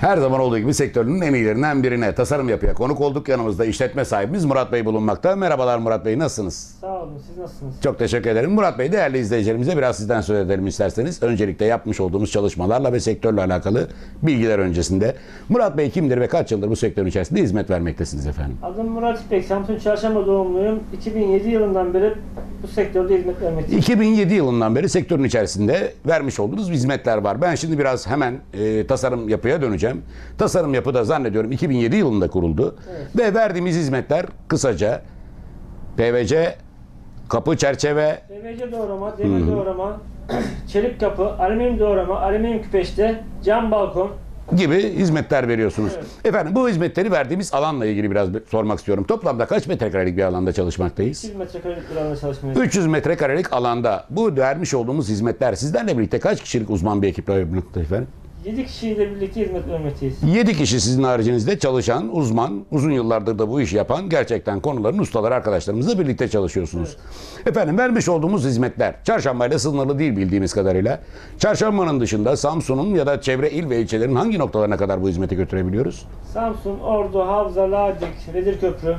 Her zaman olduğu gibi sektörünün en iyilerinden birine tasarım yapıya konuk olduk. Yanımızda işletme sahibimiz Murat Bey bulunmakta. Merhabalar Murat Bey nasılsınız? Sağ olun. Siz nasılsınız? Çok teşekkür ederim. Murat Bey değerli izleyicilerimize biraz sizden söz edelim isterseniz. Öncelikle yapmış olduğumuz çalışmalarla ve sektörle alakalı bilgiler öncesinde. Murat Bey kimdir ve kaç yıldır bu sektörün içerisinde hizmet vermektesiniz efendim? Adım Murat İpek. Samsun Çarşamba doğumluyum. 2007 yılından beri bu sektörde hizmet vermekteyim. 2007 yılından beri sektörün içerisinde vermiş olduğunuz hizmetler var. Ben şimdi biraz hemen e, tasarım yapıya döneceğim. Tasarım yapı da zannediyorum 2007 yılında kuruldu. Ve verdiğimiz hizmetler kısaca PVC, kapı çerçeve, PVC doğrama, demir doğrama, çelik kapı, alüminyum doğrama, alüminyum küpeşte, cam balkon. gibi hizmetler veriyorsunuz. Evet. Efendim bu hizmetleri verdiğimiz alanla ilgili biraz sormak istiyorum. Toplamda kaç metrekarelik bir alanda çalışmaktayız? 100 metrekarelik bir alanda çalışmayız. 300 metrekarelik alanda bu vermiş olduğumuz hizmetler sizlerle birlikte kaç kişilik uzman bir ekiple yapmakta efendim? 7 kişiyle birlikte hizmet vermekteyiz. 7 kişi sizin haricinizde çalışan, uzman, uzun yıllardır da bu işi yapan gerçekten konuların ustaları arkadaşlarımızla birlikte çalışıyorsunuz. Efendim vermiş olduğumuz hizmetler çarşambayla sınırlı değil bildiğimiz kadarıyla. Çarşambanın dışında Samsun'un ya da çevre il ve ilçelerin hangi noktalarına kadar bu hizmeti götürebiliyoruz? Samsun, Ordu, Havza, Ladik, Vedirköprü.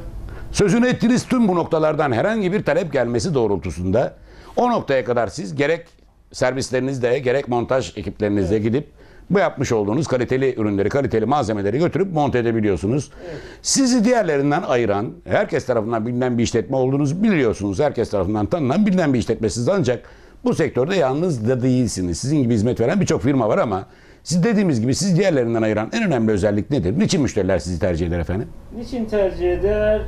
Sözünü ettiğiniz tüm bu noktalardan herhangi bir talep gelmesi doğrultusunda o noktaya kadar siz gerek servislerinizde gerek montaj ekiplerinizle gidip bu yapmış olduğunuz kaliteli ürünleri, kaliteli malzemeleri götürüp monte edebiliyorsunuz. Sizi diğerlerinden ayıran, herkes tarafından bilinen bir işletme olduğunuzu biliyorsunuz. Herkes tarafından tanınan, bilinen bir işletmesiniz ancak bu sektörde yalnız da değilsiniz. Sizin gibi hizmet veren birçok firma var ama siz dediğimiz gibi sizi diğerlerinden ayıran en önemli özellik nedir? Niçin müşteriler sizi tercih eder efendim? Niçin tercih eder?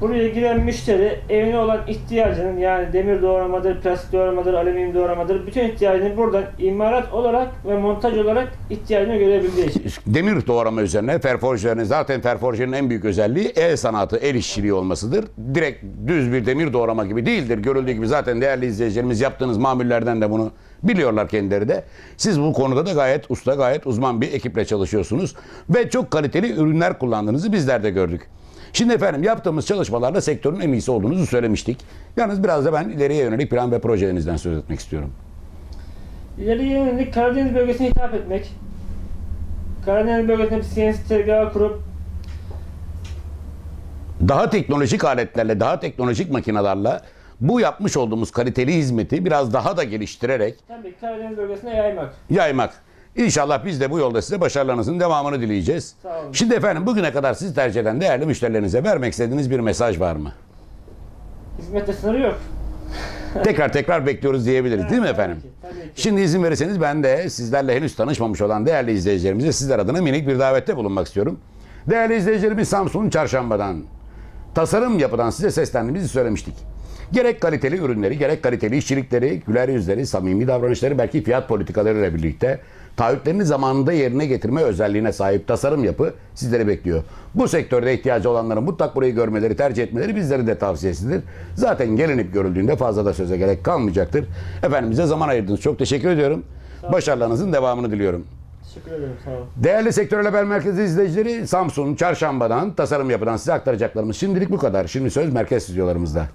Buraya giren müşteri evine olan ihtiyacının yani demir doğramadır, plastik doğramadır, alüminyum doğramadır bütün ihtiyacını buradan imalat olarak ve montaj olarak ihtiyacını görebildiği için. demir doğrama üzerine ferforjelerin zaten ferforjenin en büyük özelliği el sanatı, el işçiliği olmasıdır. Direkt düz bir demir doğrama gibi değildir. Görüldüğü gibi zaten değerli izleyicilerimiz yaptığınız mamullerden de bunu biliyorlar kendileri de. Siz bu konuda da gayet usta, gayet uzman bir ekiple çalışıyorsunuz ve çok kaliteli ürünler kullandığınızı bizler de gördük. Şimdi efendim yaptığımız çalışmalarla sektörün en iyisi olduğunuzu söylemiştik. Yalnız biraz da ben ileriye yönelik plan ve projelerinizden söz etmek istiyorum. İleriye yönelik Karadeniz bölgesine hitap etmek. Karadeniz bölgesinde bir CNC tezgahı kurup daha teknolojik aletlerle, daha teknolojik makinalarla bu yapmış olduğumuz kaliteli hizmeti biraz daha da geliştirerek tabii Karadeniz bölgesine yaymak. yaymak. İnşallah biz de bu yolda size başarılarınızın devamını dileyeceğiz. Şimdi efendim bugüne kadar sizi tercih eden değerli müşterilerinize vermek istediğiniz bir mesaj var mı? Hizmette sınırı yok. Tekrar tekrar bekliyoruz diyebiliriz değil mi Tabii efendim? ki, tabii ki. Şimdi izin verirseniz ben de sizlerle henüz tanışmamış olan değerli izleyicilerimize sizler adına minik bir davette bulunmak istiyorum. Değerli izleyicilerimiz Samsun Çarşamba'dan, tasarım yapıdan size seslendiğimizi söylemiştik. Gerek kaliteli ürünleri, gerek kaliteli işçilikleri, güler yüzleri, samimi davranışları, belki fiyat politikalarıyla birlikte taahhütlerini zamanında yerine getirme özelliğine sahip tasarım yapı sizleri bekliyor. Bu sektörde ihtiyacı olanların mutlak burayı görmeleri, tercih etmeleri bizlerin de tavsiyesidir. Zaten gelinip görüldüğünde fazla da söze gerek kalmayacaktır. Efendim bize zaman ayırdınız. Çok teşekkür ediyorum. Başarılarınızın devamını diliyorum. Teşekkür ederim. Sağ olun. Değerli Sektör Haber Merkezi izleyicileri Samsun Çarşamba'dan tasarım yapıdan size aktaracaklarımız şimdilik bu kadar. Şimdi söz merkez stüdyolarımızda.